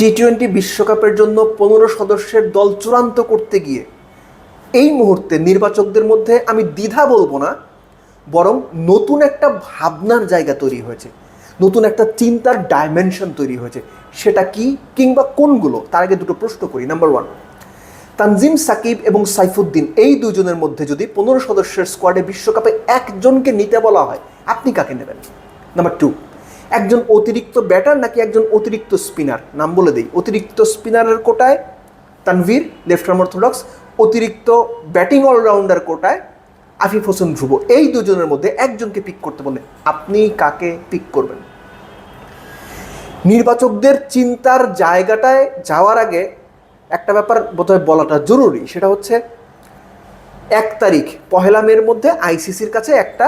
T twenty বিশ্বকাপের জন্য পনেরো সদস্যের দল চূড়ান্ত করতে গিয়ে এই মুহূর্তে নির্বাচকদের মধ্যে আমি দ্বিধা বলব না, বরং নতুন একটা ভাবনার জায়গা তৈরি হয়েছে, নতুন একটা চিন্তার ডাইমেনশন তৈরি হয়েছে। সেটা কি কিংবা কোনগুলো? তার আগে দুটো প্রশ্ন করি। নাম্বার ওয়ান তানজিম সাকিব এবং সাইফুদ্দিন এই দুজনের মধ্যে যদি পনেরো সদস্যের স্কোয়াডে বিশ্বকাপে একজনকে নিতে বলা হয়, আপনি কাকে নেবেন? নাম্বার টু একজন অতিরিক্ত ব্যাটার নাকি একজন অতিরিক্ত স্পিনার? নাম বলে দেই। অতিরিক্ত স্পিনারের কোটায় তানভীর লেফট আর্ম অর্থোডক্স অতিরিক্ত ব্যাটিং অলরাউন্ডার কোটায় আফিফ হোসেন ধ্রুব। এই দুজনের মধ্যে একজনকে পিক করতে বলে আপনি কাকে পিক করবেন? নির্বাচকদের চিন্তার জায়গাটায় যাওয়ার আগে একটা ব্যাপার বোধহয় বলাটা জরুরি। সেটা হচ্ছে এক তারিখ, পহেলা মের মধ্যে আইসিসির কাছে একটা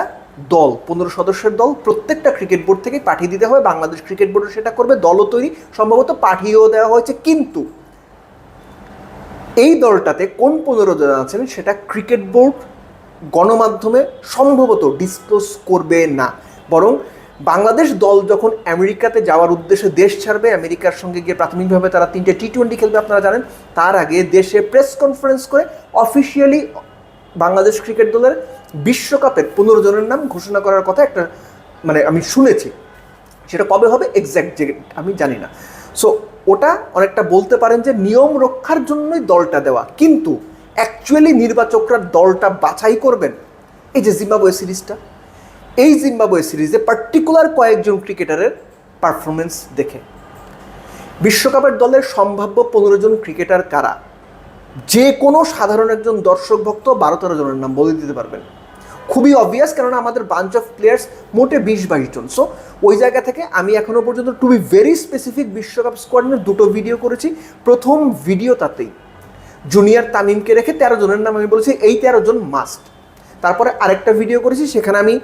দল, পনেরো সদস্যের দল, প্রত্যেকটা ক্রিকেট বোর্ড থেকে পাঠিয়ে দিতে হবে বাংলাদেশ ক্রিকেট বোর্ড সেটা করবে, দলও তৈরি, সম্ভবত পাঠিয়েও দেওয়া হয়েছে। কিন্তু এই দলটাতে কোন পনেরো জন আছেন সেটা ক্রিকেট বোর্ড গণমাধ্যমে সম্ভবত ডিসক্লোজ করবে না। বরং বাংলাদেশ দল যখন আমেরিকাতে যাওয়ার উদ্দেশ্যে দেশ ছাড়বে, আমেরিকার সঙ্গে গিয়ে প্রাথমিকভাবে তারা তিনটে টি টোয়েন্টি খেলবে, আপনারা জানেন, তার আগে দেশে প্রেস কনফারেন্স করে অফিসিয়ালি বাংলাদেশ ক্রিকেট দলের বিশ্বকাপের পনেরো জনের নাম ঘোষণা করার কথা একটা মানে আমি শুনেছি। সেটা কবে হবে? এক্স্যাক্ট যে আমি জানি না। সো ওটা অনেকটা বলতে পারেন যে নিয়ম রক্ষার জন্যই দলটা দেওয়া। কিন্তু অ্যাকচুয়ালি নির্বাচকরা দলটা বাছাই করবেন। এই যে জিম্বাবুয়ে সিরিজটা। এই জিম্বাবুয়ে সিরিজে পার্টিকুলার কয়েকজন ক্রিকেটারের পারফরমেন্স দেখে। বিশ্বকাপের দলের সম্ভাব্য পনেরো জন ক্রিকেটার কারা? যে কোনো সাধারণ একজন দর্শক ভক্ত বারো তেরো জনের নাম বলে দিতে পারবেন। খুবই অবভিয়াস কেননা আমাদের বাঞ্চ অফ প্লেয়ার্স মোটে বিশ বাইশ জন। সো ওই জায়গা থেকে আমি এখনও পর্যন্ত টু বি ভেরি স্পেসিফিক বিশ্বকাপ স্কোয়াড নিয়ে দুটো ভিডিও করেছি। প্রথম ভিডিও তাতেই জুনিয়র তামিমকে রেখে তেরো জনের নাম আমি বলেছি, এই তেরো জন মাস্ট তারপরে আরেকটা ভিডিও করেছি, সেখানে আমি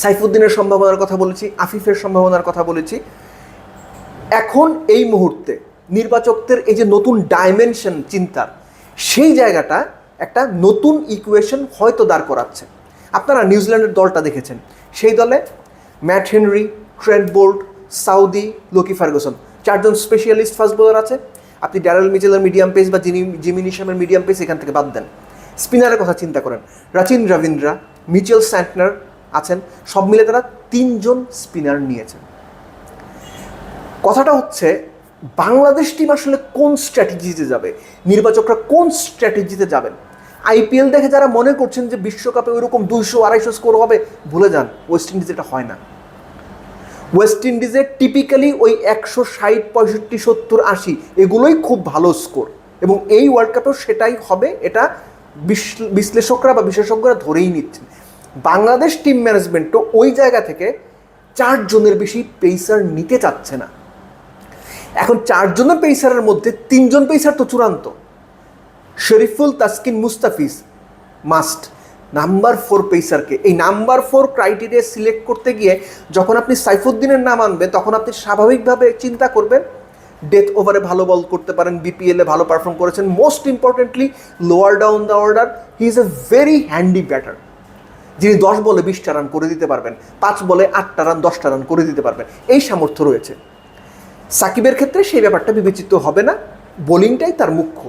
সাইফুদ্দিনের সম্ভাবনার কথা বলেছি, আফিফের সম্ভাবনার কথা বলেছি। এখন এই মুহূর্তে নির্বাচকদের এই যে নতুন ডাইমেনশন চিন্তার, সেই জায়গাটা একটা নতুন ইকুয়েশন হয়তো দাঁড় করাচ্ছে। আপনারা নিউজিল্যান্ডের দলটা দেখেছেন। সেই দলে Matt Henry Trent Boult Southee Lockie Ferguson চারজন স্পেশালিস্ট ফাস্ট বোলার আছে। আপনি ড্যারেল মিচেলের মিডিয়াম পেস বা জিনি জিমি নিশামের মিডিয়াম পেস এখান থেকে বাদ দেন। স্পিনারের কথা চিন্তা করেন। রাচিন রবীন্দ্রা মিচেল স্যান্টনার আছেন। সব মিলে তারা তিনজন স্পিনার নিয়েছেন। কথাটা হচ্ছে, বাংলাদেশ টিম আসলে কোন স্ট্র্যাটেজিতে যাবে? নির্বাচকরা কোন স্ট্র্যাটেজিতে যাবেন? আইপিএল দেখে যারা মনে করছেন যে বিশ্বকাপে ওইরকম দুইশো, আড়াইশো স্কোর হবে, ভুলে যান ওয়েস্ট ইন্ডিজ এটা হয় না। ওয়েস্ট ইন্ডিজে টিপিক্যালি ওই একশো ষাট, পঁয়ষট্টি, সত্তর, আশি, এগুলোই খুব ভালো স্কোর এবং এই ওয়ার্ল্ড কাপেও সেটাই হবে, এটা বিশ্ল- বিশ্লেষকরা বা বিশেষজ্ঞরা ধরেই নিচ্ছেন। বাংলাদেশ টিম ম্যানেজমেন্টও ওই জায়গা থেকে চারজনের বেশি পেসার নিতে চাচ্ছে না। এখন চারজনের পেসারের মধ্যে তিনজন পেসার তো চূড়ান্ত। Shoriful Taskin Mustafiz must number four পেসারকে এই নাম্বার ফোর ক্রাইটেরিয়া সিলেক্ট করতে গিয়ে যখন আপনি সাইফুদ্দিনের নাম আনবেন, তখন আপনি স্বাভাবিকভাবে চিন্তা করবেন ডেথ ওভারে ভালো বল করতে পারেন বিপিএলে ভালো পারফর্ম করেছেন। Most importantly lower down the order he is a very handy batter যিনি দশ বলে বিশটা রান করে দিতে পারবেন, পাঁচ বলে আটটা রান দশটা রান করে দিতে পারবেন। এই সামর্থ্য রয়েছে। সাকিবের ক্ষেত্রে সেই ব্যাপারটা বিবেচিত হবে না। বোলিংটাই তার মুখ্য।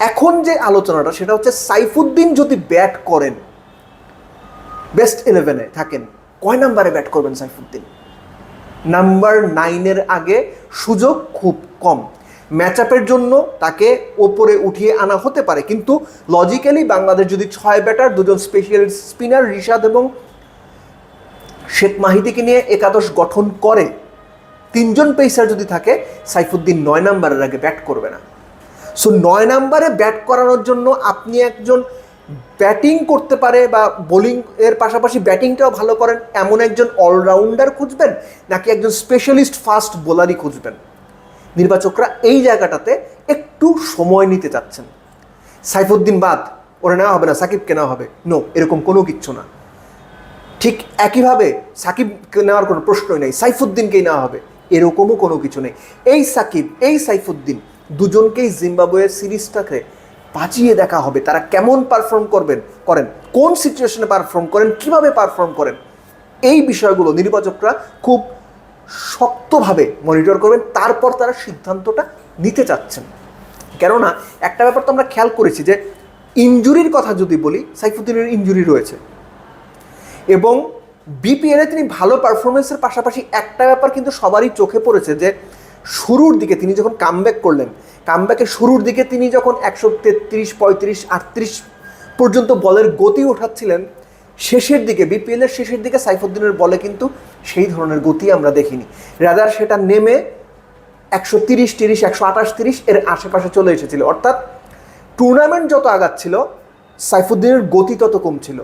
এখন যে আলোচনাটা, সেটা হচ্ছে সাইফুদ্দিন যদি ব্যাট করেন বেস্ট ইলেভেনে থাকেন, কয় নাম্বারে ব্যাট করবেন সাইফুদ্দিন? নাম্বার নাইনের আগে সুযোগ খুব কম। ম্যাচ আপের জন্য তাকে ওপরে উঠিয়ে আনা হতে পারে, কিন্তু লজিক্যালি বাংলাদেশ যদি ছয় ব্যাটার দুজন স্পেশাল স্পিনার রিশাদ এবং শেখ মাহিদিকে নিয়ে একাদশ গঠন করে, তিনজন পেসার যদি থাকে, সাইফুদ্দিন নয় নাম্বারের আগে ব্যাট করবে না। সো নয় নাম্বারে ব্যাট করানোর জন্য আপনি একজন ব্যাটিং করতে পারে বা বোলিং এর পাশাপাশি ব্যাটিংটাও ভালো করেন। এমন একজন অলরাউন্ডার খুঁজবেন নাকি একজন স্পেশালিস্ট ফাস্ট বোলারই খুঁজবেন? নির্বাচকরা এই জায়গাটাতে একটু সময় নিতে চাচ্ছেন। সাইফুদ্দিন বাদ, ওরা নেওয়া হবে না, সাকিবকে নেওয়া হবে। নো এরকম কোনো কিচ্ছু না। ঠিক একইভাবে সাকিবকে নেওয়ার কোনো প্রশ্নই নেই, সাইফুদ্দিনকেই নেওয়া হবে। এরকমও কোনো কিছু নেই। এই সাকিব, এই সাইফুদ্দিন দুজনকেই জিম্বাবুয়ের সিরিজটাকে বাঁচিয়ে দেখা হবে। তারা কেমন পারফর্ম করবেন, করেন, কোন সিচুয়েশনে পারফর্ম করেন, কীভাবে পারফর্ম করেন, এই বিষয়গুলো নির্বাচকরা খুব শক্তভাবে মনিটর করবেন। তারপর তারা সিদ্ধান্তটা নিতে চাচ্ছেন। কেননা, একটা ব্যাপার তো আমরা খেয়াল করেছি যে ইনজুরির কথা যদি বলি, সাইফুদ্দিনের ইঞ্জুরি রয়েছে। এবং বিপিএলে তিনি ভালো পারফরমেন্সের পাশাপাশি একটা ব্যাপার কিন্তু সবারই চোখে পড়েছে যে শুরুর দিকে তিনি যখন কামব্যাক করলেন কামব্যাকের শুরুর দিকে তিনি যখন একশো তেত্রিশ, পঁয়ত্রিশ, আটত্রিশ পর্যন্ত বলের গতি ওঠাচ্ছিলেন, শেষের দিকে বিপিএলের শেষের দিকে সাইফুদ্দিনের বলে কিন্তু সেই ধরনের গতি আমরা দেখিনি। রাদার সেটা নেমে একশো তিরিশ তিরিশ, একশো আঠাশ, তিরিশ এর আশেপাশে চলে এসেছিল। অর্থাৎ টুর্নামেন্ট যত আগাচ্ছিল, সাইফুদ্দিনের গতি তত কমছিল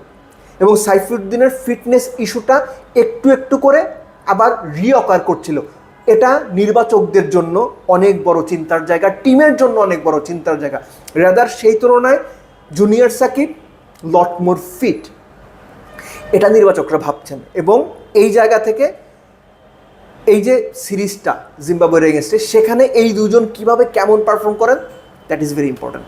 এবং সাইফুদ্দিনের ফিটনেস ইস্যুটা একটু একটু করে আবার রিঅকার করছিল। এটা নির্বাচকদের জন্য অনেক বড় চিন্তার জায়গা, টিমের জন্য অনেক বড় চিন্তার জায়গা। রাদার সেই তুলনায় junior Shakib lot more fit এটা নির্বাচকরা ভাবছেন এবং এই জায়গা থেকে এই যে সিরিজটা জিম্বাবুয়ের এগেনস্টে সেখানে এই দুজন কীভাবে কেমন পারফর্ম করেন দ্যাট ইজ ভেরি ইম্পর্ট্যান্ট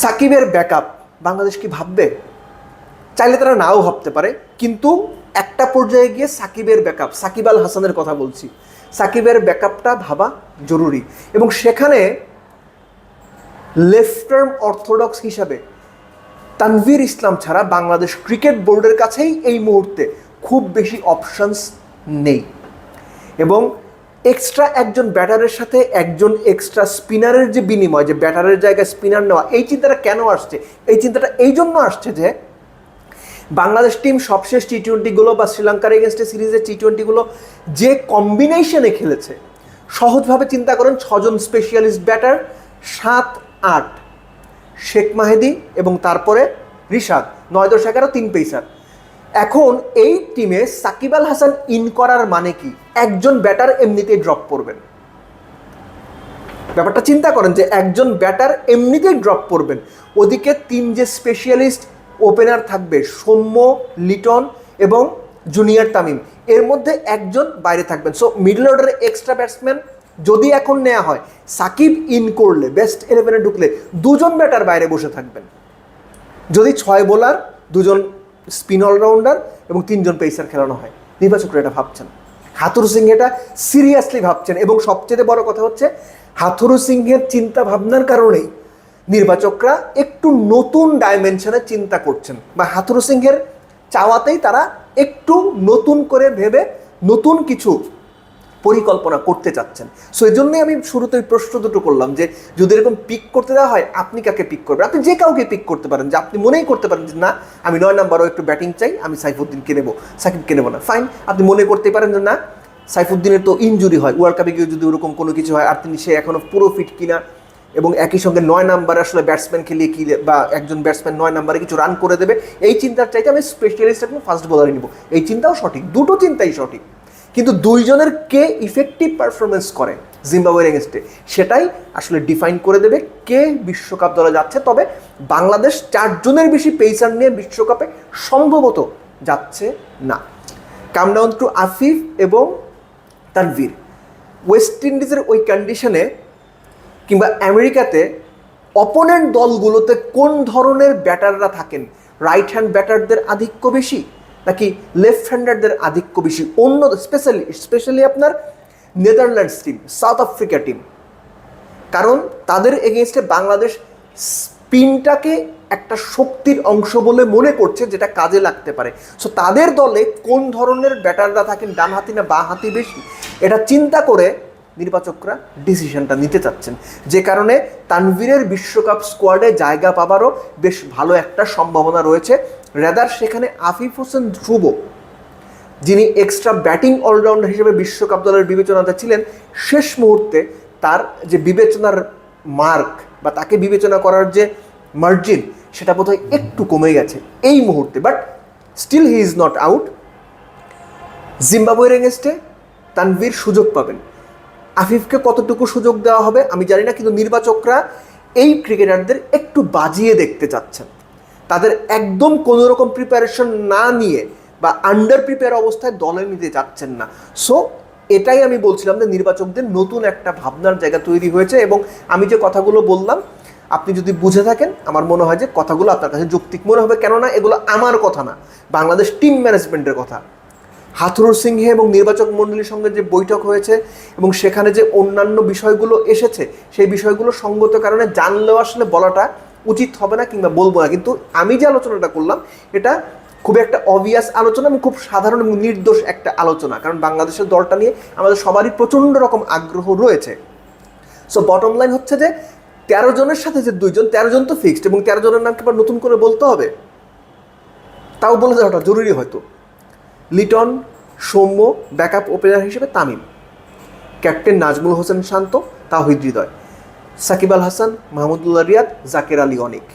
সাকিবের ব্যাকআপ বাংলাদেশ কি ভাববে? চাইলে তারা নাও ভাবতে পারে, কিন্তু একটা পর্যায়ে গিয়ে সাকিবের ব্যাকআপ সাকিব আল হাসানের কথা বলছি। সাকিবের ব্যাকআপটা ভাবা জরুরি এবং সেখানে লেফট টার্ম অর্থোডক্স হিসাবে তানভীর ইসলাম ছাড়া বাংলাদেশ ক্রিকেট বোর্ডের কাছেই এই মুহূর্তে খুব বেশি অপশানস নেই। এবং এক্সট্রা একজন ব্যাটারের সাথে একজন এক্সট্রা স্পিনারের যে বিনিময়, যে ব্যাটারের জায়গায় স্পিনার নেওয়া, এই চিন্তাটা কেন আসছে? এই চিন্তাটা এই জন্য আসছে যে বাংলাদেশ টিম সবশেষ টি টোয়েন্টিগুলো বা শ্রীলঙ্কার এগেনস্টে সিরিজের টি টোয়েন্টিগুলো যে কম্বিনেশনে খেলেছে, সহজভাবে চিন্তা করেন ছজন স্পেশালিস্ট ব্যাটার সাত, আট। শেখ মাহেদি এবং তারপরে রিশাদ, নয় দশ এগারো, তিন পেসার এখন এই টিমে সাকিব আল হাসান ইন করার মানে কি? একজন ব্যাটার এমনিতেই ড্রপ করবেন। ব্যাপারটা চিন্তা করেন যে একজন ব্যাটার এমনিতেই ড্রপ করবেন। ওদিকে তিন যে স্পেশালিস্ট ওপেনার থাকবে সৌম্য, লিটন এবং জুনিয়র তামিম। এর মধ্যে একজন বাইরে থাকবেন। সো মিডল অর্ডারে এক্সট্রা ব্যাটসম্যান যদি এখন নেওয়া হয়, সাকিব ইন করলে বেস্ট ইলেভেনে ঢুকলে, দুজন ব্যাটার বাইরে বসে থাকবেন। যদি ছয় বোলার দুজন স্পিন অলরাউন্ডার এবং তিনজন পেসার খেলানো হয়। নির্বাচকরা এটা ভাবছেন। হাথুরু সিং এটা সিরিয়াসলি ভাবছেন এবং সবচেয়ে বড় কথা হচ্ছে হাথুরু সিংহের চিন্তা ভাবনার কারণেই নির্বাচকরা একটু নতুন ডাইমেনশনে চিন্তা করছেন। বা হাথুরু সিংহের চাওয়াতেই তারা একটু নতুন করে ভেবে নতুন কিছু পরিকল্পনা করতে চাচ্ছেন। সো এই জন্যই আমি শুরুতেই প্রশ্ন দুটো করলাম যে, যদি এরকম পিক করতে দেওয়া হয়, আপনি কাকে পিক করবেন? আপনি যে কাউকে পিক করতে পারেন, যে আপনি মনেই করতে পারেন যে, না, আমি নয় নাম্বারও একটু ব্যাটিং চাই, আমি সাইফুদ্দিনকে নেব। সাকিবকে নেব না। ফাইন আপনি মনে করতে পারেন যে, না, সাইফুদ্দিনের তো ইনজুরি হয় ওয়ার্ল্ড কাপে গিয়ে যদি ওরকম কোনো কিছু হয়, আর তিনি সে এখনও পুরো ফিট কিনা এবং একই সঙ্গে নয় নাম্বারে আসলে ব্যাটসম্যান খেলিয়ে কি বা একজন ব্যাটসম্যান নয় নাম্বারে কিছু রান করে দেবে, এই চিন্তার চাইতে আমি স্পেশালিস্ট একদম ফাস্ট বোলারই নিব। এই চিন্তাও সঠিক, দুটো চিন্তাই সঠিক। কিন্তু দুইজনের কে ইফেক্টিভ পারফরমেন্স করে জিম্বাবুয়ের এগেনস্টে? সেটাই আসলে ডিফাইন করে দেবে কে বিশ্বকাপ দলে যাচ্ছে। তবে বাংলাদেশ চারজনের বেশি পেসার নিয়ে বিশ্বকাপে সম্ভবত যাচ্ছে না। কাম ডাউন টু আফিফ এবং তানভীর। ওয়েস্ট ইন্ডিজের ওই কন্ডিশনে কিংবা আমেরিকাতে অপোনেন্ট দলগুলোতে কোন ধরনের ব্যাটাররা থাকেন? রাইট হ্যান্ড ব্যাটারদের আধিক্য বেশি নাকি লেফট হ্যান্ডারদের আধিক্য বেশি? অন্য স্পেশালি স্পেশালি আপনার Netherlands team South Africa team কারণ তাদের এগেনস্টে বাংলাদেশ স্পিনটাকে একটা শক্তির অংশ বলে মনে করছে যেটা কাজে লাগতে পারে। সো তাদের দলে কোন ধরনের ব্যাটাররা থাকেন? ডান হাতি না বা হাতি বেশি? এটা চিন্তা করে নির্বাচকরা ডিসিশনটা নিতে চাচ্ছেন। যে কারণে তানভীরের বিশ্বকাপ স্কোয়াডে জায়গা পাবারও বেশ ভালো একটা সম্ভাবনা রয়েছে। রেদার সেখানে আফিফ হোসেন ধ্রুব, যিনি এক্সট্রা ব্যাটিং অলরাউন্ডার হিসেবে বিশ্বকাপ দলের বিবেচনাতে ছিলেন, শেষ মুহূর্তে তার যে বিবেচনার মার্ক বা তাকে বিবেচনা করার যে মার্জিন সেটা বোধহয় একটু কমে গেছে এই মুহূর্তে। But still he is not out জিম্বাবুয়ের এগেনস্টে তানভীর সুযোগ পাবেন। আফিফকে কতটুকু সুযোগ দেওয়া হবে আমি জানি না, কিন্তু নির্বাচকরা এই ক্রিকেটারদের একটু বাজিয়ে দেখতে চাচ্ছেন। তাদের একদম কোনো রকম প্রিপারেশন না নিয়ে বা আন্ডার প্রিপেয়ার অবস্থায় দলে নিতে চাচ্ছেন না। সো এটাই আমি বলছিলাম যে নির্বাচকদের নতুন একটা ভাবনার জায়গা তৈরি হয়েছে এবং আমি যে কথাগুলো বললাম, আপনি যদি বুঝে থাকেন, আমার মনে হয় যে কথাগুলো আপনার কাছে যৌক্তিক মনে হবে। কেননা এগুলো আমার কথা না, বাংলাদেশ টিম ম্যানেজমেন্টের কথা। হাথুরুর সিংহে এবং নির্বাচক মণ্ডলীর সঙ্গে যে বৈঠক হয়েছে এবং সেখানে যে অন্যান্য বিষয়গুলো এসেছে, সেই বিষয়গুলো সঙ্গত কারণে জানলেও আসলে বলাটা উচিত হবে না কিংবা বলব না। কিন্তু আমি যে আলোচনাটা করলাম, এটা খুব একটা অবভিয়াস আলোচনা এবং খুব সাধারণ এবং নির্দোষ একটা আলোচনা। কারণ বাংলাদেশের দলটা নিয়ে আমাদের সবারই প্রচণ্ড রকম আগ্রহ রয়েছে। সো বটম লাইন হচ্ছে যে, তেরো জনের সাথে যে দুইজন, তেরো জন তো ফিক্সড এবং তেরো জনের নামকে আবার নতুন করে বলতে হবে। তাও বলে দেওয়াটা জরুরি হয়তো। লিটন সৌম্য ব্যাকআপ ওপেনার হিসেবে তামিম। ক্যাপ্টেন নাজমুল হোসেন শান্ত তাহিদ হৃদয়। সাকিব আল হাসান, মাহমুদুল্লাহ রিয়াদ, জাকের আলী অনিক।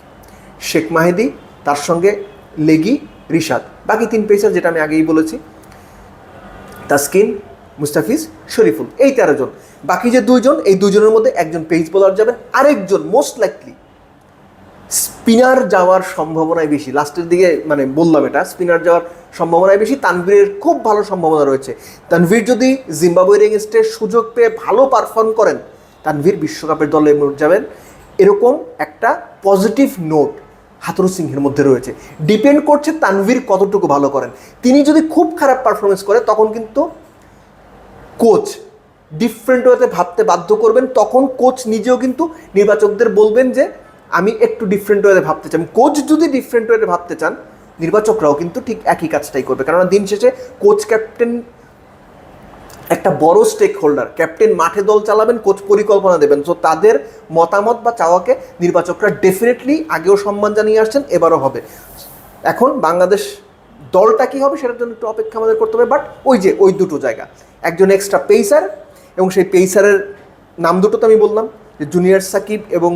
শেখ মাহেদি, তার সঙ্গে লেগি, রিশাদ। বাকি তিন পেসার যেটা আমি আগেই বলেছি, তাসকিন, মুস্তাফিজ, শরীফুল, এই তেরো জন। বাকি যে দুইজন, এই দুজনের মধ্যে একজন পেস বোলার যাবেন আরেকজন মোস্ট লাইকলি স্পিনার যাওয়ার সম্ভাবনাই বেশি। লাস্টের দিকে মানে বললাম এটা, স্পিনার যাওয়ার সম্ভাবনাই বেশি। তানভীরের খুব ভালো সম্ভাবনা রয়েছে। তানভীর যদি জিম্বাবুয়ের এগেনস্টে সুযোগ পেয়ে ভালো পারফর্ম করেন, তানভীর বিশ্বকাপের দলে যাবেন। এরকম একটা পজিটিভ নোট হাতুরু সিংহের মধ্যে রয়েছে। ডিপেন্ড করছে তানভীর কতটুকু ভালো করেন। তিনি যদি খুব খারাপ পারফরমেন্স করে, তখন কিন্তু কোচ ডিফারেন্ট ওয়েতে ভাবতে বাধ্য করবেন। তখন কোচ নিজেও কিন্তু নির্বাচকদের বলবেন যে আমি একটু ডিফারেন্ট ওয়েতে ভাবতে চাই। কোচ যদি ডিফারেন্ট ওয়েতে ভাবতে চান, নির্বাচকরাও কিন্তু ঠিক একই কাজটাই করবে। কেননা দিন শেষে কোচ ক্যাপ্টেন একটা বড় স্টেক হোল্ডার ক্যাপ্টেন মাঠে দল চালাবেন, কোচ পরিকল্পনা দেবেন। সো তাদের মতামত বা চাওয়াকে নির্বাচকরা ডেফিনেটলি আগেও সম্মান জানিয়ে আসছেন, এবারও হবে। এখন বাংলাদেশ দলটা কি হবে সেটার জন্য একটু অপেক্ষা আমাদের করতে হবে। বাট ওই যে, ওই দুটো জায়গা। একজন এক্সট্রা পেসার এবং সেই পেসারের নাম দুটো তো আমি বললাম। জুনিয়র সাকিব এবং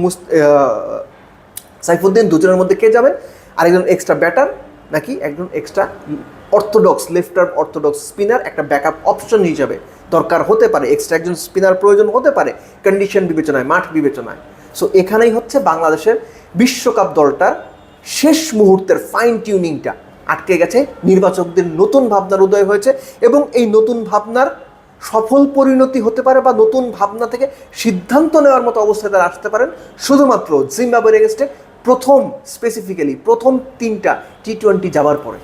সাইফুদ্দিন দুজনের মধ্যে কে যাবেন? আরেকজন এক্সট্রা ব্যাটার নাকি একজন এক্সট্রা অর্থোডক্স লেফটার অর্থোডক্স স্পিনার একটা ব্যাকআপ অপশন হিসাবে দরকার হতে পারে এক্সট্রা একজন স্পিনার প্রয়োজন হতে পারে কন্ডিশন বিবেচনায়, মাঠ বিবেচনায়। সো এখানেই হচ্ছে বাংলাদেশের বিশ্বকাপ দলটার শেষ মুহূর্তের ফাইন টিউনিংটা আটকে গেছে, নির্বাচকদের নতুন ভাবনার উদয় হয়েছে এবং এই নতুন ভাবনার সফল পরিণতি হতে পারে বা নতুন ভাবনা থেকে সিদ্ধান্ত নেওয়ার মতো অবস্থায় তারা আসতে পারেন। শুধুমাত্র জিম্বাবুয়ের এগেনস্টে প্রথম স্পেসিফিক্যালি প্রথম তিনটা টি টোয়েন্টি যাওয়ার পরে।